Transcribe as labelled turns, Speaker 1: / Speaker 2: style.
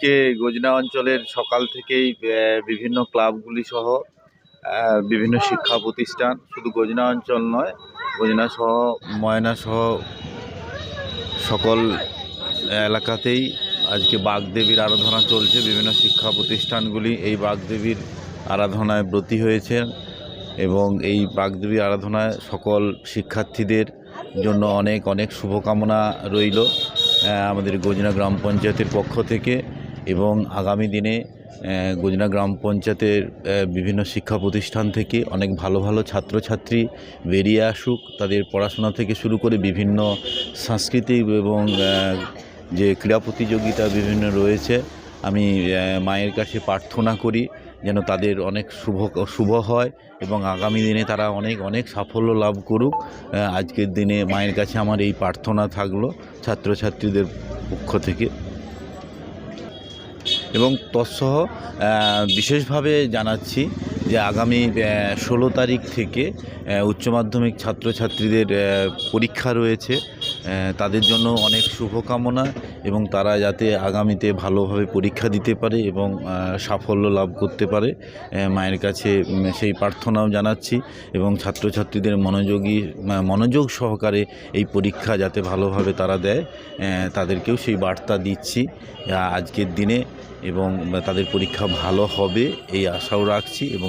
Speaker 1: আজকে গজনা অঞ্চলের সকাল থেকেই বিভিন্ন ক্লাবগুলি সহ বিভিন্ন শিক্ষা প্রতিষ্ঠান, শুধু গজনা অঞ্চল নয়, গজনা সহ, ময়না সহ সকল এলাকাতেই আজকে বাগদেবীর আরাধনা চলছে। বিভিন্ন শিক্ষা প্রতিষ্ঠানগুলি এই বাগদেবীর আরাধনায় ব্রতী হয়েছে এবং এই বাগদেবী আরাধনায় সকল শিক্ষার্থীদের জন্য অনেক অনেক শুভকামনা রইল আমাদের গজনা গ্রাম পঞ্চায়েতের পক্ষ থেকে। এবং আগামী দিনে গজনা গ্রাম পঞ্চায়েতের বিভিন্ন শিক্ষা প্রতিষ্ঠান থেকে অনেক ভালো ভালো ছাত্রছাত্রী বেরিয়ে আসুক, তাদের পড়াশোনা থেকে শুরু করে বিভিন্ন সাংস্কৃতিক এবং যে ক্রীড়া প্রতিযোগিতা বিভিন্ন রয়েছে, আমি মায়ের কাছে প্রার্থনা করি যেন তাদের অনেক শুভ শুভ হয় এবং আগামী দিনে তারা অনেক অনেক সাফল্য লাভ করুক। আজকের দিনে মায়ের কাছে আমার এই প্রার্থনা থাকল ছাত্রছাত্রীদের পক্ষ থেকে। এবং তৎসহ বিশেষভাবে জানাচ্ছি যে আগামী ষোলো তারিখ থেকে উচ্চ মাধ্যমিক ছাত্রছাত্রীদের পরীক্ষা রয়েছে। তাদের জন্য অনেক শুভকামনা এবং তারা যাতে আগামীতে ভালোভাবে পরীক্ষা দিতে পারে এবং সাফল্য লাভ করতে পারে। মায়ের কাছে সেই প্রার্থনাও জানাচ্ছি এবং ছাত্রছাত্রীদের মনোযোগী মনোযোগ সহকারে এই পরীক্ষা যাতে ভালোভাবে তারা দেয় তাদেরকেও সেই বার্তা দিচ্ছি আজকের দিনে এবং তাদের পরীক্ষা ভালো হবে, এই আশাও রাখছি এবং